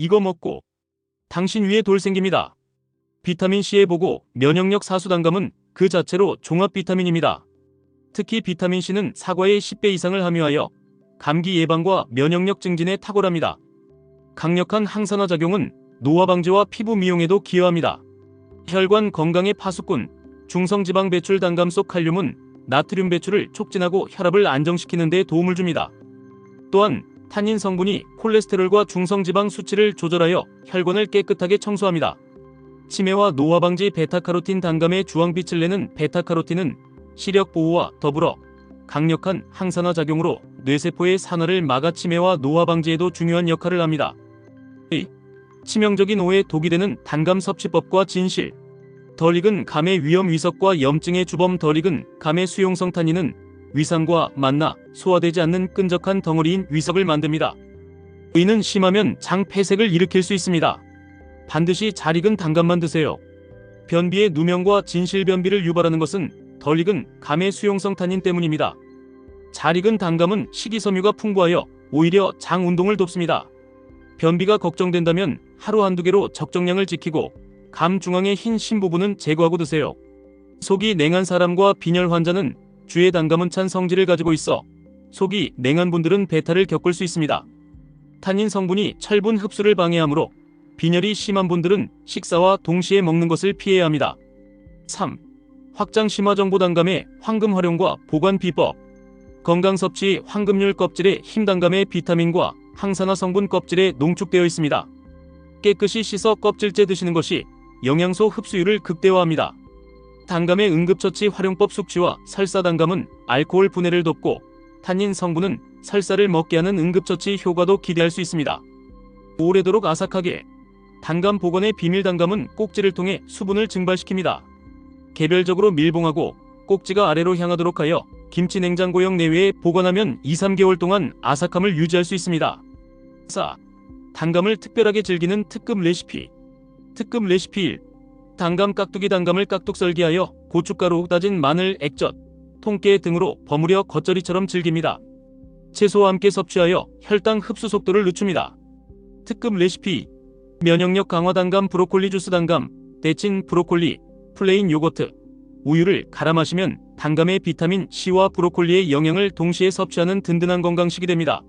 이거 먹고 당신 위에 돌 생깁니다. 비타민C에 보고 면역력 사수단감은 그 자체로 종합 비타민입니다. 특히 비타민C는 사과의 10배 이상을 함유하여 감기 예방과 면역력 증진에 탁월합니다. 강력한 항산화 작용은 노화 방지와 피부 미용에도 기여합니다. 혈관 건강의 파수꾼, 중성지방 배출 단감 속 칼륨은 나트륨 배출을 촉진하고 혈압을 안정시키는 데 도움을 줍니다. 또한 탄닌 성분이 콜레스테롤과 중성지방 수치를 조절하여 혈관을 깨끗하게 청소합니다. 치매와 노화 방지 베타카로틴 단감의 주황빛을 내는 베타카로틴은 시력 보호와 더불어 강력한 항산화 작용으로 뇌세포의 산화를 막아 치매와 노화 방지에도 중요한 역할을 합니다. 이 치명적인 오해 독이 되는 단감 섭취법과 진실 덜 익은 감의 위험 위석과 염증의 주범 덜 익은 감의 수용성 탄닌은 위상과 만나 소화되지 않는 끈적한 덩어리인 위석을 만듭니다. 이는 심하면 장 폐색을 일으킬 수 있습니다. 반드시 잘 익은 단감만 드세요. 변비의 누명과 진실 변비를 유발하는 것은 덜 익은 감의 수용성 탄닌 때문입니다. 잘 익은 단감은 식이섬유가 풍부하여 오히려 장 운동을 돕습니다. 변비가 걱정된다면 하루 한두 개로 적정량을 지키고 감 중앙의 흰심 부분은 제거하고 드세요. 속이 냉한 사람과 빈혈 환자는 주의 단감은 찬 성질을 가지고 있어 속이 냉한 분들은 배탈을 겪을 수 있습니다. 탄닌 성분이 철분 흡수를 방해하므로 빈혈이 심한 분들은 식사와 동시에 먹는 것을 피해야 합니다. 3. 확장 심화 정보 단감의 황금 활용과 보관 비법 건강 섭취 황금률 껍질에 힘 단감의 비타민과 항산화 성분 껍질에 농축되어 있습니다. 깨끗이 씻어 껍질째 드시는 것이 영양소 흡수율을 극대화합니다. 단감의 응급처치 활용법 숙취와 설사 단감은 알코올 분해를 돕고 탄닌 성분은 설사를 먹게 하는 응급처치 효과도 기대할 수 있습니다. 오래도록 아삭하게 단감 복원의 비밀 단감은 꼭지를 통해 수분을 증발시킵니다. 개별적으로 밀봉하고 꼭지가 아래로 향하도록 하여 김치 냉장고형 내외에 보관하면 2, 3개월 동안 아삭함을 유지할 수 있습니다. 4. 단감을 특별하게 즐기는 특급 레시피 특급 레시피 1. 단감 깍두기 단감을 깍둑 썰기하여 고춧가루 다진 마늘 액젓 통깨 등으로 버무려 겉절이처럼 즐깁니다. 채소와 함께 섭취하여 혈당 흡수 속도를 늦춥니다. 특급 레시피 면역력 강화 단감 브로콜리 주스 단감 데친 브로콜리 플레인 요거트 우유를 갈아 마시면 단감의 비타민 C와 브로콜리의 영양을 동시에 섭취하는 든든한 건강식이 됩니다.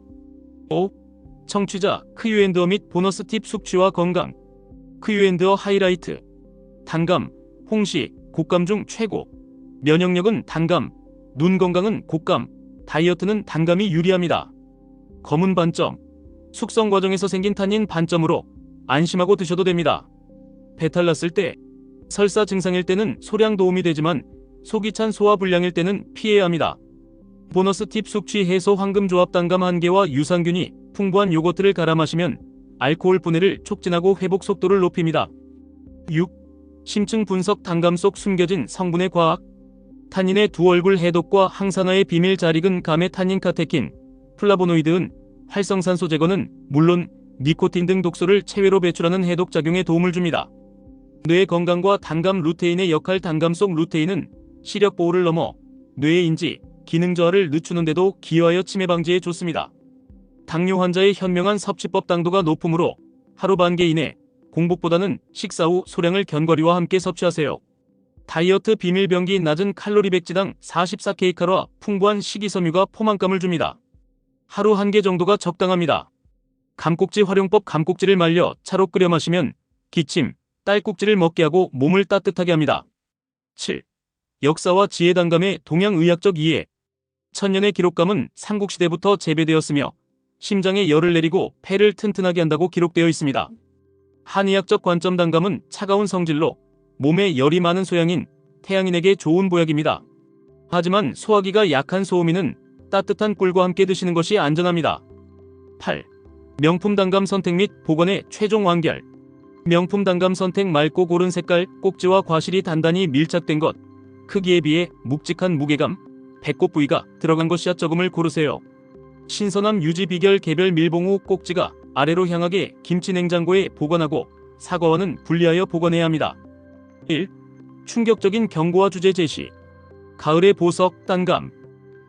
5. 청취자 크유앤드어 및 보너스 팁 숙취와 건강 크유앤드어 하이라이트 단감, 홍시, 곶감 중 최고 면역력은 단감, 눈 건강은 곶감, 다이어트는 단감이 유리합니다. 검은 반점 숙성 과정에서 생긴 탄닌 반점으로 안심하고 드셔도 됩니다. 배탈 났을 때 설사 증상일 때는 소량 도움이 되지만 속이 찬 소화 불량일 때는 피해야 합니다. 보너스 팁 숙취 해소 황금 조합 단감 한 개와 유산균이 풍부한 요거트를 갈아 마시면 알코올 분해를 촉진하고 회복 속도를 높입니다. 6. 심층 분석 단감 속 숨겨진 성분의 과학 탄닌의 두 얼굴 해독과 항산화의 비밀 잘 익은 감의 탄닌 카테킨, 플라보노이드은 활성산소 제거는 물론 니코틴 등 독소를 체외로 배출하는 해독 작용에 도움을 줍니다. 뇌 건강과 단감 루테인의 역할 단감 속 루테인은 시력 보호를 넘어 뇌의 인지, 기능 저하를 늦추는 데도 기여하여 치매 방지에 좋습니다. 당뇨 환자의 현명한 섭취법 당도가 높으므로 하루 반 개 이내 공복보다는 식사 후 소량을 견과류와 함께 섭취하세요. 다이어트 비밀병기 낮은 칼로리 백지당 44kcal 풍부한 식이섬유가 포만감을 줍니다. 하루 한 개 정도가 적당합니다. 감꼭지 활용법 감꼭지를 말려 차로 끓여 마시면 기침, 딸꾹질을 먹게 하고 몸을 따뜻하게 합니다. 7. 역사와 지혜 단감의 동양의학적 이해 천년의 기록감은 삼국시대부터 재배되었으며 심장에 열을 내리고 폐를 튼튼하게 한다고 기록되어 있습니다. 한의학적 관점 단감은 차가운 성질로 몸에 열이 많은 소양인 태양인에게 좋은 보약입니다. 하지만 소화기가 약한 소음인은 따뜻한 꿀과 함께 드시는 것이 안전합니다. 8. 명품 단감 선택 및 보관의 최종 완결. 명품 단감 선택 맑고 고른 색깔, 꼭지와 과실이 단단히 밀착된 것, 크기에 비해 묵직한 무게감, 배꼽 부위가 들어간 것 샷저금을 고르세요. 신선함 유지 비결 개별 밀봉 후 꼭지가 아래로 향하게 김치 냉장고에 보관하고 사과와는 분리하여 보관해야 합니다. 1. 충격적인 경고와 주제 제시. 가을의 보석, 단감.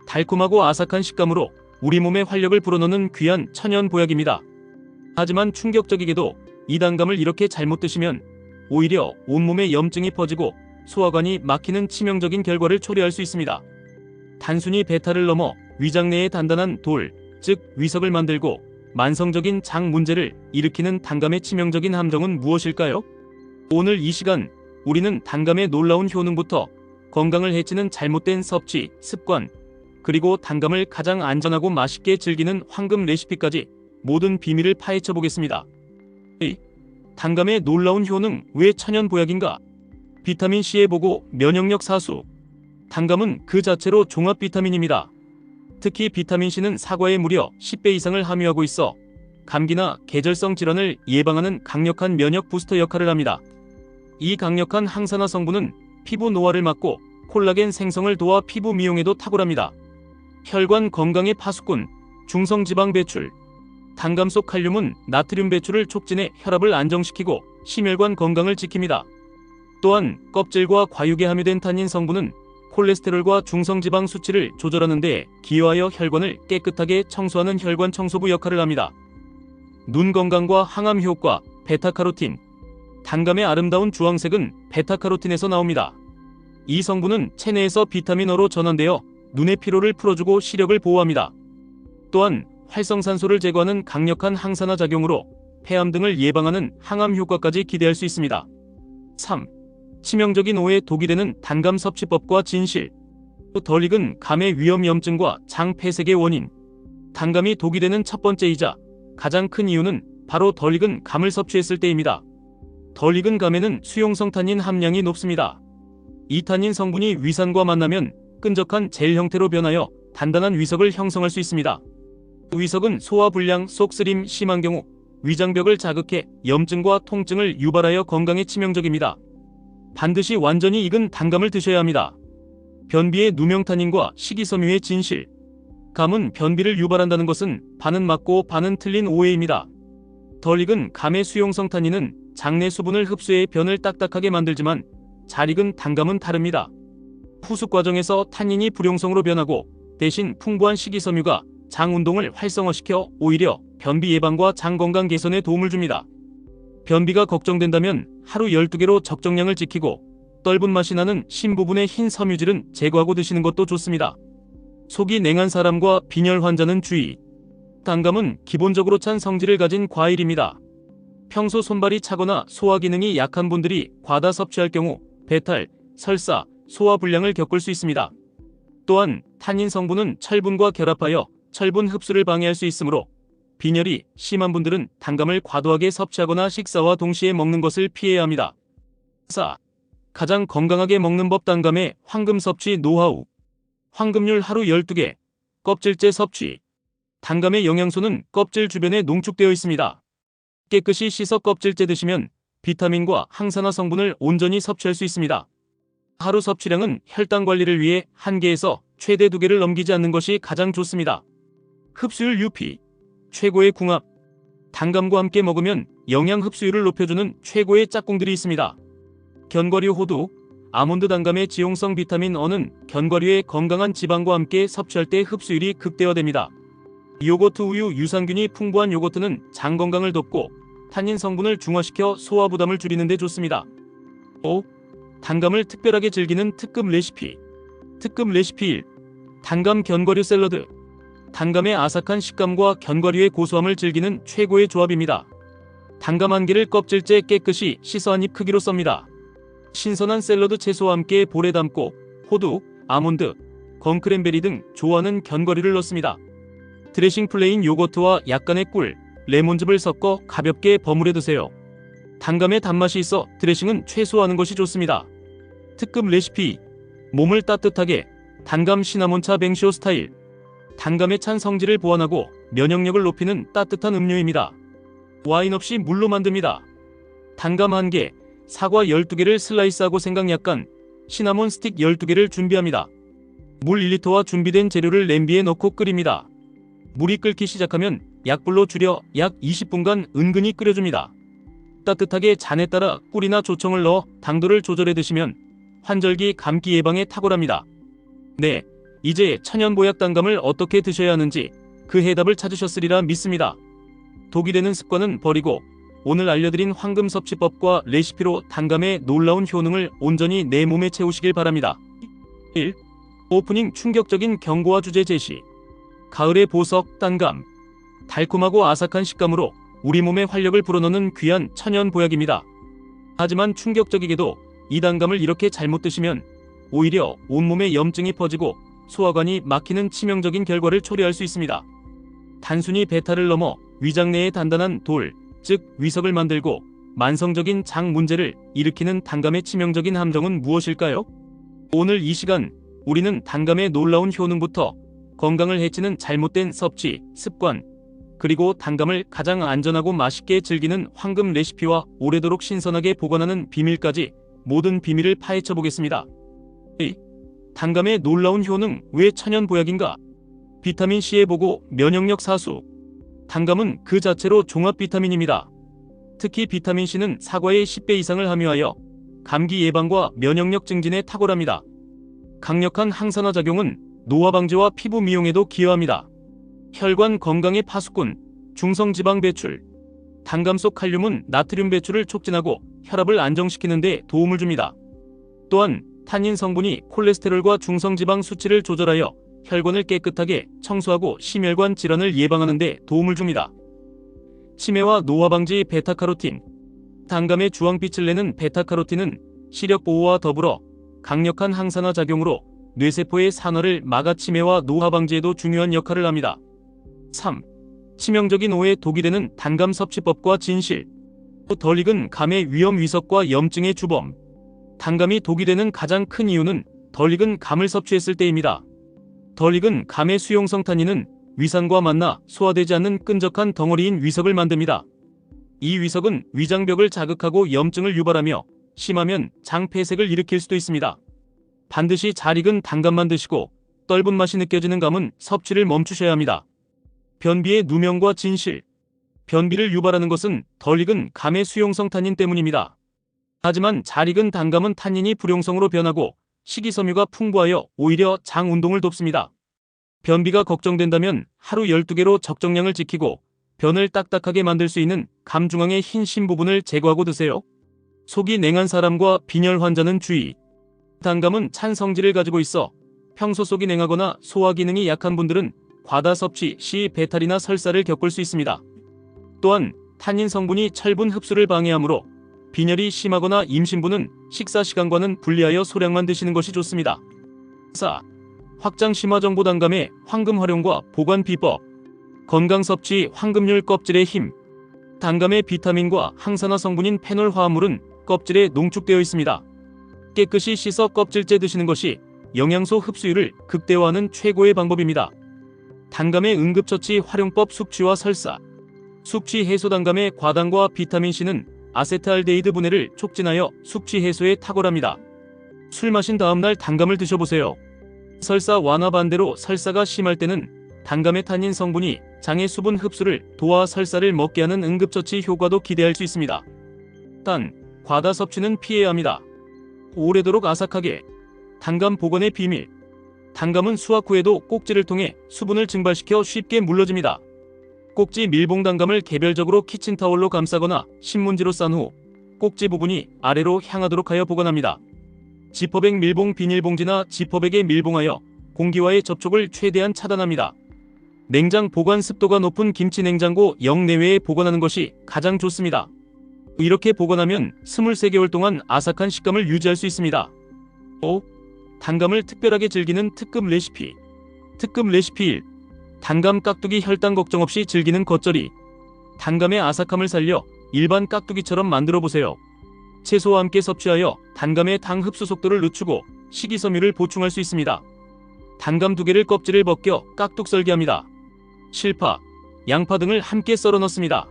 달콤하고 아삭한 식감으로 우리 몸에 활력을 불어넣는 귀한 천연 보약입니다. 하지만 충격적이게도 이 단감을 이렇게 잘못 드시면 오히려 온몸에 염증이 퍼지고 소화관이 막히는 치명적인 결과를 초래할 수 있습니다. 단순히 배탈을 넘어 위장 내에 단단한 돌, 즉 위석을 만들고 만성적인 장 문제를 일으키는 단감의 치명적인 함정은 무엇일까요? 오늘 이 시간 우리는 단감의 놀라운 효능부터 건강을 해치는 잘못된 섭취, 습관, 그리고 단감을 가장 안전하고 맛있게 즐기는 황금 레시피까지 모든 비밀을 파헤쳐 보겠습니다. 이 단감의 놀라운 효능 왜 천연 보약인가? 비타민 C에 보고 면역력 사수. 단감은 그 자체로 종합 비타민입니다. 특히 비타민 C는 사과에 무려 10배 이상을 함유하고 있어 감기나 계절성 질환을 예방하는 강력한 면역 부스터 역할을 합니다. 이 강력한 항산화 성분은 피부 노화를 막고 콜라겐 생성을 도와 피부 미용에도 탁월합니다. 혈관 건강의 파수꾼, 중성지방 배출. 단감 속 칼륨은 나트륨 배출을 촉진해 혈압을 안정시키고 심혈관 건강을 지킵니다. 또한 껍질과 과육에 함유된 탄닌 성분은 콜레스테롤과 중성지방 수치를 조절하는 데 기여하여 혈관을 깨끗하게 청소하는 혈관 청소부 역할을 합니다. 눈 건강과 항암 효과, 베타카로틴. 단감의 아름다운 주황색은 베타카로틴에서 나옵니다. 이 성분은 체내에서 비타민어로 전환되어 눈의 피로를 풀어주고 시력을 보호합니다. 또한 활성산소를 제거하는 강력한 항산화 작용으로 폐암 등을 예방하는 항암 효과까지 기대할 수 있습니다. 3. 치명적인 오해 독이 되는 단감 섭취법과 진실. 덜 익은 감의 위험염증과 장 폐색의 원인. 단감이 독이 되는 첫 번째이자 가장 큰 이유는 바로 덜 익은 감을 섭취했을 때입니다. 덜 익은 감에는 수용성 탄닌 함량이 높습니다. 이 탄닌 성분이 위산과 만나면 끈적한 젤 형태로 변하여 단단한 위석을 형성할 수 있습니다. 위석은 소화 불량, 속쓰림 심한 경우 위장벽을 자극해 염증과 통증을 유발하여 건강에 치명적입니다. 반드시 완전히 익은 단감을 드셔야 합니다. 변비의 누명탄닌과 식이섬유의 진실. 감은 변비를 유발한다는 것은 반은 맞고 반은 틀린 오해입니다. 덜 익은 감의 수용성 탄닌은 장내 수분을 흡수해 변을 딱딱하게 만들지만 잘 익은 단감은 다릅니다. 후숙 과정에서 탄닌이 불용성으로 변하고 대신 풍부한 식이섬유가 장 운동을 활성화시켜 오히려 변비 예방과 장 건강 개선에 도움을 줍니다. 변비가 걱정된다면 하루 12개로 적정량을 지키고 떫은 맛이 나는 신부분의 흰 섬유질은 제거하고 드시는 것도 좋습니다. 속이 냉한 사람과 빈혈 환자는 주의. 단감은 기본적으로 찬 성질을 가진 과일입니다. 평소 손발이 차거나 소화 기능이 약한 분들이 과다 섭취할 경우 배탈, 설사, 소화 불량을 겪을 수 있습니다. 또한 탄닌 성분은 철분과 결합하여 철분 흡수를 방해할 수 있으므로 빈혈이 심한 분들은 단감을 과도하게 섭취하거나 식사와 동시에 먹는 것을 피해야 합니다. 4. 가장 건강하게 먹는 법 단감의 황금 섭취 노하우. 황금률 하루 12개. 껍질째 섭취. 단감의 영양소는 껍질 주변에 농축되어 있습니다. 깨끗이 씻어 껍질째 드시면 비타민과 항산화 성분을 온전히 섭취할 수 있습니다. 하루 섭취량은 혈당 관리를 위해 1개에서 최대 2개를 넘기지 않는 것이 가장 좋습니다. 흡수율 UP 최고의 궁합 단감과 함께 먹으면 영양 흡수율을 높여주는 최고의 짝꿍들이 있습니다. 견과류 호두 아몬드 단감의 지용성 비타민 어는 견과류의 건강한 지방과 함께 섭취할 때 흡수율이 극대화됩니다. 요거트 우유 유산균이 풍부한 요거트는 장 건강을 돕고 탄닌 성분을 중화시켜 소화 부담을 줄이는 데 좋습니다. 5. 단감을 특별하게 즐기는 특급 레시피. 특급 레시피 1. 단감 견과류 샐러드. 단감의 아삭한 식감과 견과류의 고소함을 즐기는 최고의 조합입니다. 단감 한 개를 껍질째 깨끗이 씻어 한 입 크기로 썹니다. 신선한 샐러드 채소와 함께 볼에 담고 호두, 아몬드, 건크랜베리 등 좋아하는 견과류를 넣습니다. 드레싱 플레인 요거트와 약간의 꿀, 레몬즙을 섞어 가볍게 버무려 드세요. 단감의 단맛이 있어 드레싱은 최소화하는 것이 좋습니다. 특급 레시피 몸을 따뜻하게 단감 시나몬차 뱅쇼 스타일 단감의 찬 성질을 보완하고 면역력을 높이는 따뜻한 음료입니다. 와인 없이 물로 만듭니다. 단감 1개, 사과 12개를 슬라이스하고 생강 약간, 시나몬 스틱 12개를 준비합니다. 물 1리터와 준비된 재료를 냄비에 넣고 끓입니다. 물이 끓기 시작하면 약불로 줄여 약 20분간 은근히 끓여줍니다. 따뜻하게 잔에 따라 꿀이나 조청을 넣어 당도를 조절해 드시면 환절기 감기 예방에 탁월합니다. 네, 이제 천연 보약 단감을 어떻게 드셔야 하는지 그 해답을 찾으셨으리라 믿습니다. 독이 되는 습관은 버리고 오늘 알려드린 황금 섭취법과 레시피로 단감의 놀라운 효능을 온전히 내 몸에 채우시길 바랍니다. 1. 오프닝 충격적인 경고와 주제 제시. 가을의 보석, 단감. 달콤하고 아삭한 식감으로 우리 몸에 활력을 불어넣는 귀한 천연 보약입니다. 하지만 충격적이게도 이 단감을 이렇게 잘못 드시면 오히려 온몸에 염증이 퍼지고 소화관이 막히는 치명적인 결과를 초래할 수 있습니다. 단순히 배탈을 넘어 위장 내에 단단한 돌, 즉 위석을 만들고 만성적인 장 문제를 일으키는 단감의 치명적인 함정은 무엇일까요? 오늘 이 시간 우리는 단감의 놀라운 효능부터 건강을 해치는 잘못된 섭취, 습관, 그리고 단감을 가장 안전하고 맛있게 즐기는 황금 레시피와 오래도록 신선하게 보관하는 비밀까지 모든 비밀을 파헤쳐 보겠습니다. 단감의 놀라운 효능 왜 천연 보약인가? 비타민 C에 보고 면역력 사수. 단감은 그 자체로 종합 비타민입니다. 특히 비타민 C는 사과의 10배 이상을 함유하여 감기 예방과 면역력 증진에 탁월합니다. 강력한 항산화 작용은 노화 방지와 피부 미용에도 기여합니다. 혈관 건강의 파수꾼, 중성 지방 배출. 단감 속 칼륨은 나트륨 배출을 촉진하고 혈압을 안정시키는 데 도움을 줍니다. 또한 탄닌 성분이 콜레스테롤과 중성지방 수치를 조절하여 혈관을 깨끗하게 청소하고 심혈관 질환을 예방하는 데 도움을 줍니다. 치매와 노화 방지 베타카로틴. 단감의 주황빛을 내는 베타카로틴은 시력 보호와 더불어 강력한 항산화 작용으로 뇌세포의 산화를 막아 치매와 노화 방지에도 중요한 역할을 합니다. 3. 치명적인 오해 독이 되는 단감 섭취법과 진실. 덜 익은 감의 위험 위석과 염증의 주범. 단감이 독이 되는 가장 큰 이유는 덜 익은 감을 섭취했을 때입니다. 덜 익은 감의 수용성 탄닌은 위산과 만나 소화되지 않는 끈적한 덩어리인 위석을 만듭니다. 이 위석은 위장벽을 자극하고 염증을 유발하며 심하면 장 폐색을 일으킬 수도 있습니다. 반드시 잘 익은 단감만 드시고 떫은 맛이 느껴지는 감은 섭취를 멈추셔야 합니다. 변비의 누명과 진실. 변비를 유발하는 것은 덜 익은 감의 수용성 탄닌 때문입니다. 하지만 잘 익은 단감은 탄닌이 불용성으로 변하고 식이섬유가 풍부하여 오히려 장 운동을 돕습니다. 변비가 걱정된다면 하루 12개로 적정량을 지키고 변을 딱딱하게 만들 수 있는 감 중앙의 흰 심 부분을 제거하고 드세요. 속이 냉한 사람과 빈혈 환자는 주의. 단감은 찬 성질을 가지고 있어 평소 속이 냉하거나 소화 기능이 약한 분들은 과다 섭취 시 배탈이나 설사를 겪을 수 있습니다. 또한 탄닌 성분이 철분 흡수를 방해하므로 빈혈이 심하거나 임신부는 식사 시간과는 분리하여 소량만 드시는 것이 좋습니다. 4. 확장 심화 정보 단감의 황금 활용과 보관 비법. 건강 섭취 황금률 껍질의 힘. 단감의 비타민과 항산화 성분인 페놀 화합물은 껍질에 농축되어 있습니다. 깨끗이 씻어 껍질째 드시는 것이 영양소 흡수율을 극대화하는 최고의 방법입니다. 단감의 응급처치 활용법 숙취와 설사. 숙취 해소 단감의 과당과 비타민C는 아세트알데히드 분해를 촉진하여 숙취 해소에 탁월합니다. 술 마신 다음날 단감을 드셔보세요. 설사 완화 반대로 설사가 심할 때는 단감의 탄닌 성분이 장의 수분 흡수를 도와 설사를 먹게 하는 응급처치 효과도 기대할 수 있습니다. 단, 과다 섭취는 피해야 합니다. 오래도록 아삭하게 단감 보관의 비밀 단감은 수확 후에도 꼭지를 통해 수분을 증발시켜 쉽게 물러집니다. 꼭지 밀봉 단감을 개별적으로 키친타올로 감싸거나 신문지로 싼 후 꼭지 부분이 아래로 향하도록 하여 보관합니다. 지퍼백 밀봉 비닐봉지나 지퍼백에 밀봉하여 공기와의 접촉을 최대한 차단합니다. 냉장 보관 습도가 높은 김치 냉장고 영내외에 보관하는 것이 가장 좋습니다. 이렇게 보관하면 23개월 동안 아삭한 식감을 유지할 수 있습니다. 5. 단감을 특별하게 즐기는 특급 레시피. 특급 레시피 1. 단감 깍두기 혈당 걱정 없이 즐기는 겉절이. 단감의 아삭함을 살려 일반 깍두기처럼 만들어 보세요. 채소와 함께 섭취하여 단감의 당 흡수 속도를 늦추고 식이섬유를 보충할 수 있습니다. 단감 두 개를 껍질을 벗겨 깍둑 썰기합니다. 실파, 양파 등을 함께 썰어 넣습니다.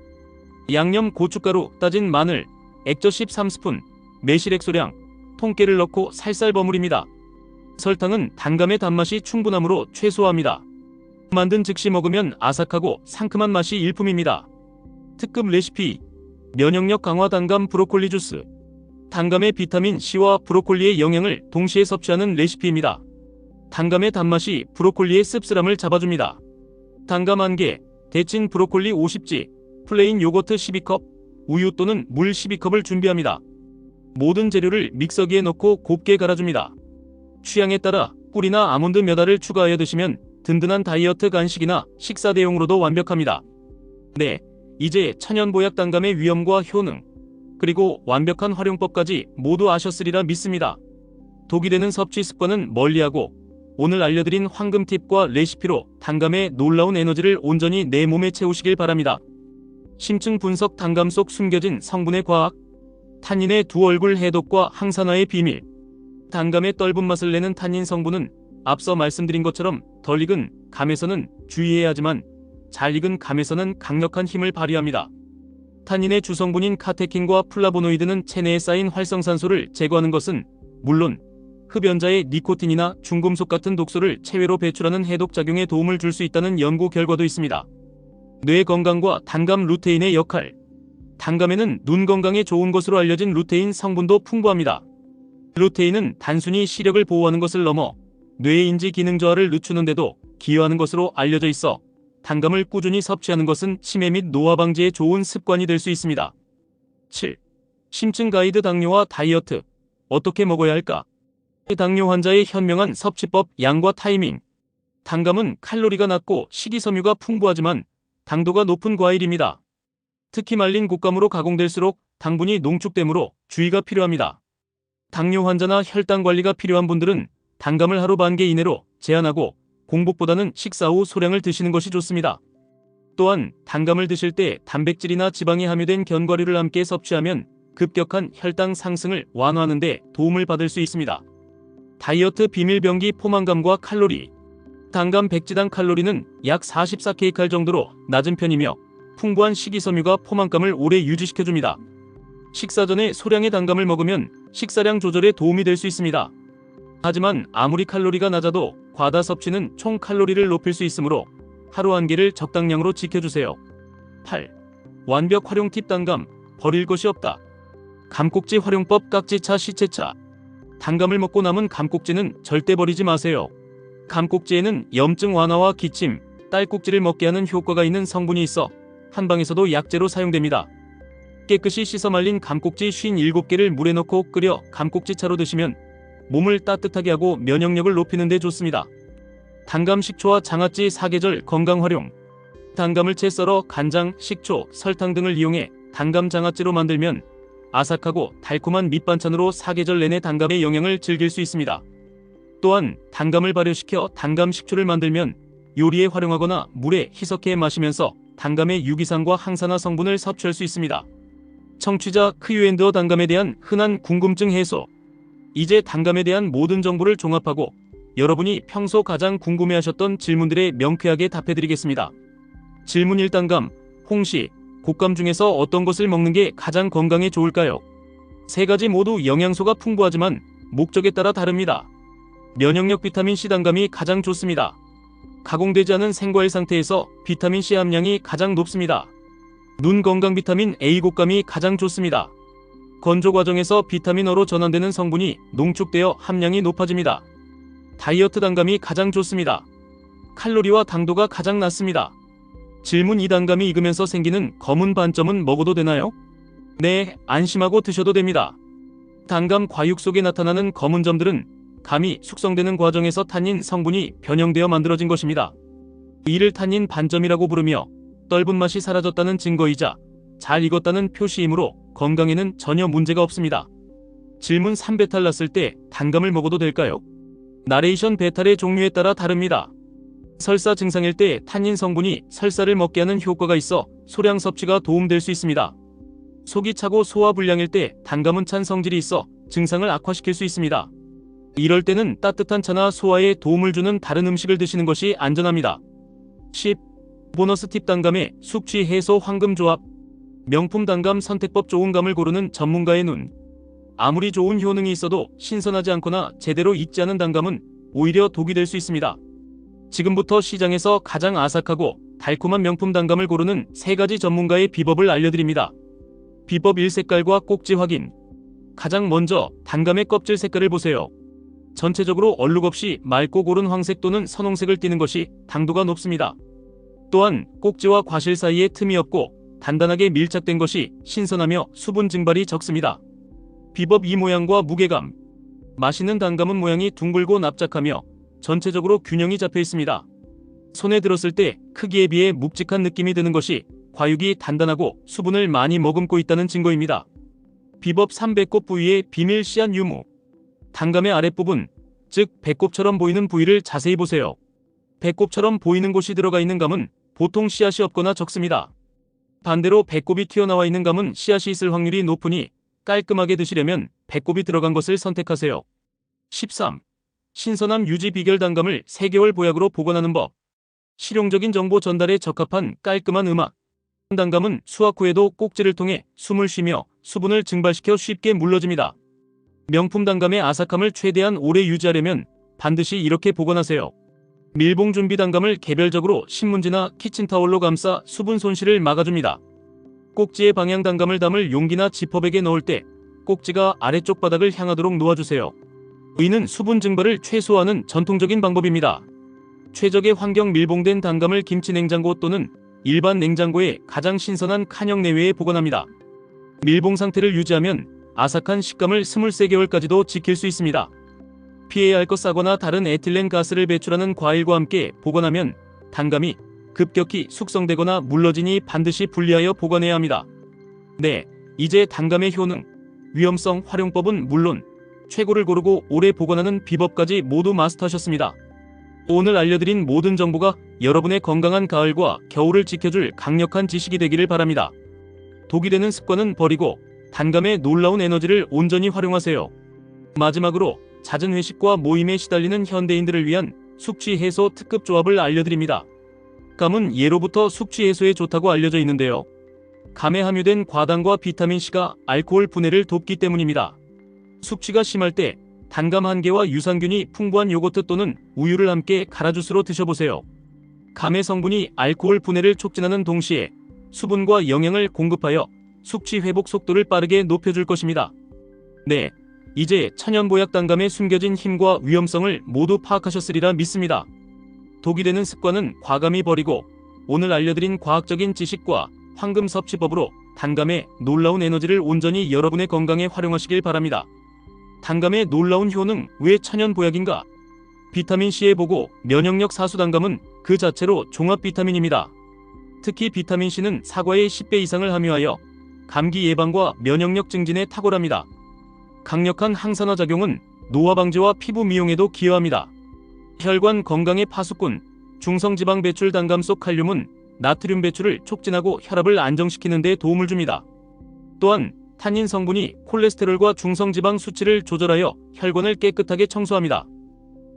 양념 고춧가루, 따진 마늘, 액젓 13스푼, 매실액 소량, 통깨를 넣고 살살 버무립니다. 설탕은 단감의 단맛이 충분하므로 최소화합니다. 만든 즉시 먹으면 아삭하고 상큼한 맛이 일품입니다. 특급 레시피 면역력 강화 단감 브로콜리 주스 단감의 비타민 C와 브로콜리의 영양을 동시에 섭취하는 레시피입니다. 단감의 단맛이 브로콜리의 씁쓸함을 잡아줍니다. 단감 1개, 데친 브로콜리 50지, 플레인 요거트 12컵, 우유 또는 물 12컵을 준비합니다. 모든 재료를 믹서기에 넣고 곱게 갈아줍니다. 취향에 따라 꿀이나 아몬드 몇 알을 추가하여 드시면 든든한 다이어트 간식이나 식사 대용으로도 완벽합니다. 네, 이제 천연보약 단감의 위험과 효능, 그리고 완벽한 활용법까지 모두 아셨으리라 믿습니다. 독이 되는 섭취 습관은 멀리하고 오늘 알려드린 황금 팁과 레시피로 단감의 놀라운 에너지를 온전히 내 몸에 채우시길 바랍니다. 심층 분석 단감 속 숨겨진 성분의 과학, 탄닌의 두 얼굴 해독과 항산화의 비밀, 단감의 떫은 맛을 내는 탄닌 성분은 앞서 말씀드린 것처럼 덜 익은 감에서는 주의해야 하지만 잘 익은 감에서는 강력한 힘을 발휘합니다. 탄닌의 주성분인 카테킨과 플라보노이드는 체내에 쌓인 활성산소를 제거하는 것은 물론 흡연자의 니코틴이나 중금속 같은 독소를 체외로 배출하는 해독 작용에 도움을 줄 수 있다는 연구 결과도 있습니다. 뇌 건강과 단감 루테인의 역할. 단감에는 눈 건강에 좋은 것으로 알려진 루테인 성분도 풍부합니다. 루테인은 단순히 시력을 보호하는 것을 넘어 뇌의 인지 기능 저하를 늦추는데도 기여하는 것으로 알려져 있어 단감을 꾸준히 섭취하는 것은 치매 및 노화 방지에 좋은 습관이 될 수 있습니다. 7. 심층 가이드 당뇨와 다이어트. 어떻게 먹어야 할까? 당뇨 환자의 현명한 섭취법 양과 타이밍. 단감은 칼로리가 낮고 식이섬유가 풍부하지만 당도가 높은 과일입니다. 특히 말린 곡감으로 가공될수록 당분이 농축되므로 주의가 필요합니다. 당뇨 환자나 혈당 관리가 필요한 분들은 단감을 하루 반 개 이내로 제한하고 공복보다는 식사 후 소량을 드시는 것이 좋습니다. 또한 단감을 드실 때 단백질이나 지방이 함유된 견과류를 함께 섭취하면 급격한 혈당 상승을 완화하는 데 도움을 받을 수 있습니다. 다이어트 비밀병기 포만감과 칼로리 단감 백지당 칼로리는 약 44kcal 정도로 낮은 편이며 풍부한 식이섬유가 포만감을 오래 유지시켜줍니다. 식사 전에 소량의 단감을 먹으면 식사량 조절에 도움이 될 수 있습니다. 하지만 아무리 칼로리가 낮아도 과다 섭취는 총 칼로리를 높일 수 있으므로 하루 한 개를 적당량으로 지켜주세요. 8. 완벽 활용 팁 단감 버릴 것이 없다. 감꼭지 활용법 깍지차 시체차 단감을 먹고 남은 감꼭지는 절대 버리지 마세요. 감꼭지에는 염증 완화와 기침, 딸꾹질을 먹게 하는 효과가 있는 성분이 있어 한방에서도 약재로 사용됩니다. 깨끗이 씻어 말린 감꼭지 57개를 물에 넣고 끓여 감꼭지차로 드시면 몸을 따뜻하게 하고 면역력을 높이는 데 좋습니다. 단감 식초와 장아찌 사계절 건강 활용 단감을 채 썰어 간장, 식초, 설탕 등을 이용해 단감 장아찌로 만들면 아삭하고 달콤한 밑반찬으로 사계절 내내 단감의 영양을 즐길 수 있습니다. 또한 단감을 발효시켜 단감 식초를 만들면 요리에 활용하거나 물에 희석해 마시면서 단감의 유기산과 항산화 성분을 섭취할 수 있습니다. 청취자 크유앤더 단감에 대한 흔한 궁금증 해소 이제 단감에 대한 모든 정보를 종합하고 여러분이 평소 가장 궁금해하셨던 질문들에 명쾌하게 답해드리겠습니다. 질문 1단감, 홍시, 곶감 중에서 어떤 것을 먹는 게 가장 건강에 좋을까요? 세 가지 모두 영양소가 풍부하지만 목적에 따라 다릅니다. 면역력 비타민 C 단감이 가장 좋습니다. 가공되지 않은 생과일 상태에서 비타민 C 함량이 가장 높습니다. 눈 건강 비타민 A 곶감이 가장 좋습니다. 건조 과정에서 비타민어로 전환되는 성분이 농축되어 함량이 높아집니다. 다이어트 단감이 가장 좋습니다. 칼로리와 당도가 가장 낮습니다. 질문 2단감이 익으면서 생기는 검은 반점은 먹어도 되나요? 네, 안심하고 드셔도 됩니다. 단감 과육 속에 나타나는 검은 점들은 감이 숙성되는 과정에서 탄닌 성분이 변형되어 만들어진 것입니다. 이를 탄닌 반점이라고 부르며 떫은 맛이 사라졌다는 증거이자 잘 익었다는 표시이므로 건강에는 전혀 문제가 없습니다. 질문 3배탈 났을 때 단감을 먹어도 될까요? 나레이션 배탈의 종류에 따라 다릅니다. 설사 증상일 때 탄닌 성분이 설사를 먹게 하는 효과가 있어 소량 섭취가 도움될 수 있습니다. 속이 차고 소화 불량일 때 단감은 찬 성질이 있어 증상을 악화시킬 수 있습니다. 이럴 때는 따뜻한 차나 소화에 도움을 주는 다른 음식을 드시는 것이 안전합니다. 10. 보너스 팁 단감의 숙취 해소 황금 조합 명품 단감 선택법 좋은 감을 고르는 전문가의 눈 아무리 좋은 효능이 있어도 신선하지 않거나 제대로 익지 않은 단감은 오히려 독이 될 수 있습니다. 지금부터 시장에서 가장 아삭하고 달콤한 명품 단감을 고르는 세 가지 전문가의 비법을 알려드립니다. 비법 1색깔과 꼭지 확인. 가장 먼저 단감의 껍질 색깔을 보세요. 전체적으로 얼룩 없이 맑고 고른 황색 또는 선홍색을 띠는 것이 당도가 높습니다. 또한 꼭지와 과실 사이에 틈이 없고 단단하게 밀착된 것이 신선하며 수분 증발이 적습니다. 비법 이 모양과 무게감. 맛있는 단감은 모양이 둥글고 납작하며 전체적으로 균형이 잡혀 있습니다. 손에 들었을 때 크기에 비해 묵직한 느낌이 드는 것이 과육이 단단하고 수분을 많이 머금고 있다는 증거입니다. 비법 3배꼽 부위의 비밀 씨앗 유무. 단감의 아랫부분, 즉 배꼽처럼 보이는 부위를 자세히 보세요. 배꼽처럼 보이는 곳이 들어가 있는 감은 보통 씨앗이 없거나 적습니다. 반대로 배꼽이 튀어나와 있는 감은 씨앗이 있을 확률이 높으니 깔끔하게 드시려면 배꼽이 들어간 것을 선택하세요. 13. 신선함 유지 비결 단감을 3개월 보약으로 보관하는 법. 실용적인 정보 전달에 적합한 깔끔한 음악. 단감은 수확 후에도 꼭지를 통해 숨을 쉬며 수분을 증발시켜 쉽게 물러집니다. 명품 단감의 아삭함을 최대한 오래 유지하려면 반드시 이렇게 보관하세요. 밀봉 준비 단감을 개별적으로 신문지나 키친타올로 감싸 수분 손실을 막아줍니다. 꼭지의 방향 단감을 담을 용기나 지퍼백에 넣을 때 꼭지가 아래쪽 바닥을 향하도록 놓아주세요. 이는 수분 증발을 최소화하는 전통적인 방법입니다. 최적의 환경 밀봉된 단감을 김치 냉장고 또는 일반 냉장고에 가장 신선한 칸형 내외에 보관합니다. 밀봉 상태를 유지하면 아삭한 식감을 23개월까지도 지킬 수 있습니다. 피해야 할 것 싸거나 다른 에틸렌 가스를 배출하는 과일과 함께 보관하면 단감이 급격히 숙성되거나 물러지니 반드시 분리하여 보관해야 합니다. 네, 이제 단감의 효능, 위험성, 활용법은 물론 최고를 고르고 오래 보관하는 비법까지 모두 마스터하셨습니다. 오늘 알려드린 모든 정보가 여러분의 건강한 가을과 겨울을 지켜줄 강력한 지식이 되기를 바랍니다. 독이 되는 습관은 버리고 단감의 놀라운 에너지를 온전히 활용하세요. 마지막으로 잦은 회식과 모임에 시달리는 현대인들을 위한 숙취 해소 특급 조합을 알려드립니다. 감은 예로부터 숙취 해소에 좋다고 알려져 있는데요. 감에 함유된 과당과 비타민C가 알코올 분해를 돕기 때문입니다. 숙취가 심할 때 단감 한 개와 유산균이 풍부한 요거트 또는 우유를 함께 갈아 주스로 드셔보세요. 감의 성분이 알코올 분해를 촉진하는 동시에 수분과 영양을 공급하여 숙취 회복 속도를 빠르게 높여줄 것입니다. 네, 이제 천연보약 단감의 숨겨진 힘과 위험성을 모두 파악하셨으리라 믿습니다. 독이 되는 습관은 과감히 버리고 오늘 알려드린 과학적인 지식과 황금 섭취법으로 단감의 놀라운 에너지를 온전히 여러분의 건강에 활용하시길 바랍니다. 단감의 놀라운 효능 왜 천연 보약인가? 비타민C에 보고 면역력 사수 단감은 그 자체로 종합 비타민입니다. 특히 비타민C는 사과의 10배 이상을 함유하여 감기 예방과 면역력 증진에 탁월합니다. 강력한 항산화 작용은 노화 방지와 피부 미용에도 기여합니다. 혈관 건강의 파수꾼, 중성지방 배출 단감 속 칼륨은 나트륨 배출을 촉진하고 혈압을 안정시키는 데 도움을 줍니다. 또한 탄닌 성분이 콜레스테롤과 중성지방 수치를 조절하여 혈관을 깨끗하게 청소합니다.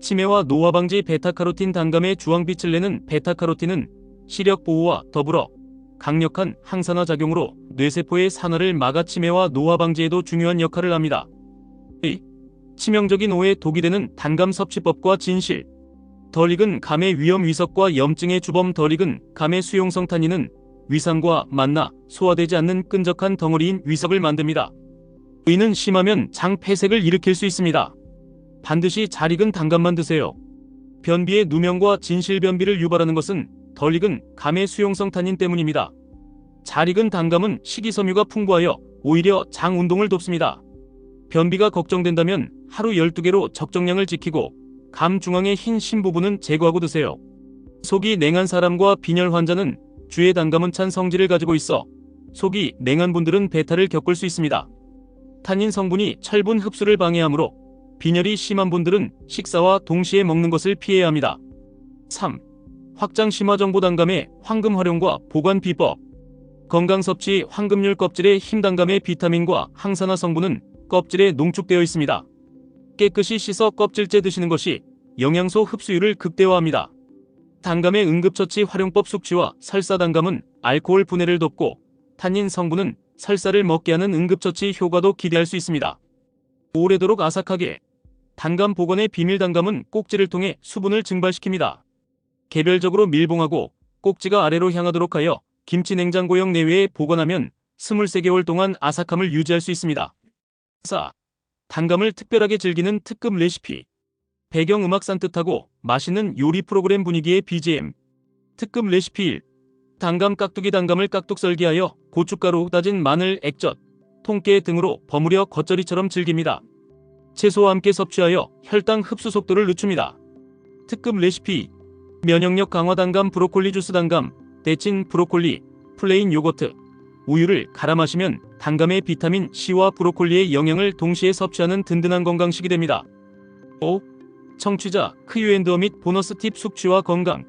치매와 노화 방지 베타카로틴 단감의 주황빛을 내는 베타카로틴은 시력 보호와 더불어 강력한 항산화 작용으로 뇌세포의 산화를 막아 치매와 노화 방지에도 중요한 역할을 합니다. 이 치명적인 오해 독이 되는 단감 섭취법과 진실 덜 익은 감의 위험 위석과 염증의 주범 덜 익은 감의 수용성 탄닌은 위산과 만나 소화되지 않는 끈적한 덩어리인 위석을 만듭니다. 이는 심하면 장 폐색을 일으킬 수 있습니다. 반드시 잘 익은 단감만 드세요. 변비의 누명과 진실 변비를 유발하는 것은 덜 익은 감의 수용성 탄닌 때문입니다. 잘 익은 단감은 식이섬유가 풍부하여 오히려 장 운동을 돕습니다. 변비가 걱정된다면 하루 12개로 적정량을 지키고 감 중앙의 흰심 부분은 제거하고 드세요. 속이 냉한 사람과 빈혈 환자는 주의 단감은 찬 성질을 가지고 있어 속이 냉한 분들은 배탈을 겪을 수 있습니다. 탄닌 성분이 철분 흡수를 방해하므로 빈혈이 심한 분들은 식사와 동시에 먹는 것을 피해야 합니다. 3. 확장 심화 정보 단감의 황금 활용과 보관 비법 건강 섭취 황금률 껍질의 힘 단감의 비타민과 항산화 성분은 껍질에 농축되어 있습니다. 깨끗이 씻어 껍질째 드시는 것이 영양소 흡수율을 극대화합니다. 단감의 응급처치 활용법 숙취와 설사 단감은 알코올 분해를 돕고 탄닌 성분은 설사를 먹게 하는 응급처치 효과도 기대할 수 있습니다. 오래도록 아삭하게 단감 복원의 비밀 단감은 꼭지를 통해 수분을 증발시킵니다. 개별적으로 밀봉하고 꼭지가 아래로 향하도록 하여 김치 냉장고형 내외에 보관하면 23개월 동안 아삭함을 유지할 수 있습니다. 4. 단감을 특별하게 즐기는 특급 레시피 배경음악 산뜻하고 맛있는 요리 프로그램 분위기의 BGM 특급 레시피 1. 단감 깍두기 단감을 깍둑 썰기하여 고춧가루 다진 마늘 액젓 통깨 등으로 버무려 겉절이처럼 즐깁니다. 채소와 함께 섭취하여 혈당 흡수 속도를 늦춥니다. 특급 레시피 면역력 강화 단감 브로콜리 주스 단감 데친 브로콜리 플레인 요거트 우유를 갈아 마시면 단감의 비타민 C와 브로콜리의 영양을 동시에 섭취하는 든든한 건강식이 됩니다. 5. 청취자 크유앤드어 및 보너스 팁 숙취와 건강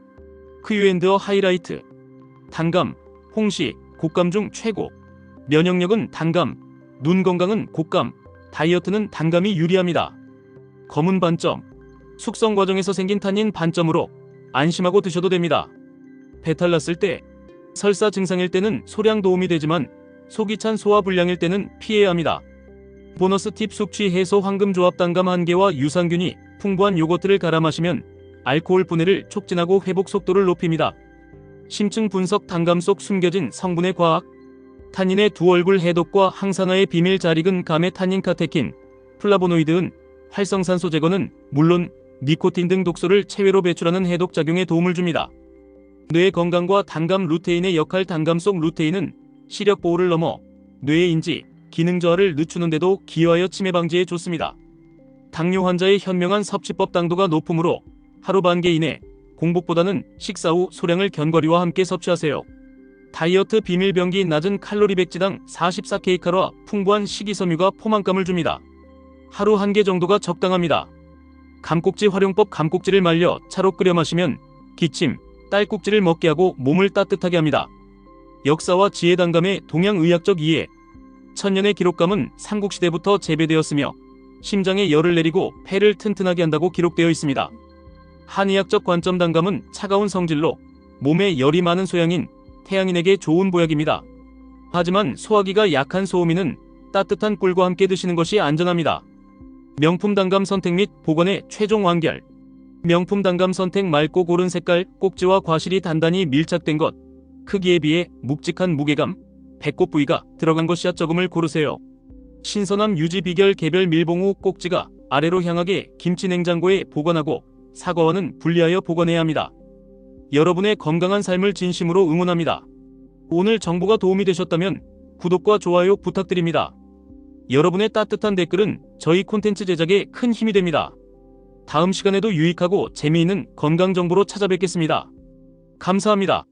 크유앤드어 하이라이트 단감, 홍시, 곶감 중 최고 면역력은 단감, 눈 건강은 곶감, 다이어트는 단감이 유리합니다. 검은 반점 숙성 과정에서 생긴 탄닌 반점으로 안심하고 드셔도 됩니다. 배탈 났을 때 설사 증상일 때는 소량 도움이 되지만 속이 찬 소화 불량일 때는 피해야 합니다. 보너스 팁 숙취 해소 황금 조합 단감 한 개와 유산균이 풍부한 요거트를 갈아 마시면 알코올 분해를 촉진하고 회복 속도를 높입니다. 심층 분석 단감 속 숨겨진 성분의 과학 탄닌의 두 얼굴 해독과 항산화의 비밀 잘 익은 감의 탄닌 카테킨 플라보노이드은 활성산소 제거는 물론 니코틴 등 독소를 체외로 배출하는 해독 작용에 도움을 줍니다. 뇌 건강과 단감 루테인의 역할 단감 속 루테인은 시력 보호를 넘어 뇌의 인지, 기능 저하를 늦추는데도 기여하여 치매 방지에 좋습니다. 당뇨 환자의 현명한 섭취법 당도가 높으므로 하루 반 개 이내 공복보다는 식사 후 소량을 견과류와 함께 섭취하세요. 다이어트 비밀병기 낮은 칼로리 백지당 44kcal 풍부한 식이섬유가 포만감을 줍니다. 하루 한 개 정도가 적당합니다. 감꼭지 활용법 감꼭지를 말려 차로 끓여 마시면 기침, 딸꾹질을 먹게 하고 몸을 따뜻하게 합니다. 역사와 지혜 단감의 동양의학적 이해 천년의 기록감은 삼국시대부터 재배되었으며 심장에 열을 내리고 폐를 튼튼하게 한다고 기록되어 있습니다. 한의학적 관점 단감은 차가운 성질로 몸에 열이 많은 소양인 태양인에게 좋은 보약입니다. 하지만 소화기가 약한 소음인은 따뜻한 꿀과 함께 드시는 것이 안전합니다. 명품 단감 선택 및 보관의 최종 완결. 명품 단감 선택 맑고 고른 색깔, 꼭지와 과실이 단단히 밀착된 것, 크기에 비해 묵직한 무게감, 배꼽 부위가 들어간 것이야 적음을 고르세요. 신선함 유지 비결 개별 밀봉 후 꼭지가 아래로 향하게 김치 냉장고에 보관하고 사과와는 분리하여 보관해야 합니다. 여러분의 건강한 삶을 진심으로 응원합니다. 오늘 정보가 도움이 되셨다면 구독과 좋아요 부탁드립니다. 여러분의 따뜻한 댓글은 저희 콘텐츠 제작에 큰 힘이 됩니다. 다음 시간에도 유익하고 재미있는 건강 정보로 찾아뵙겠습니다. 감사합니다.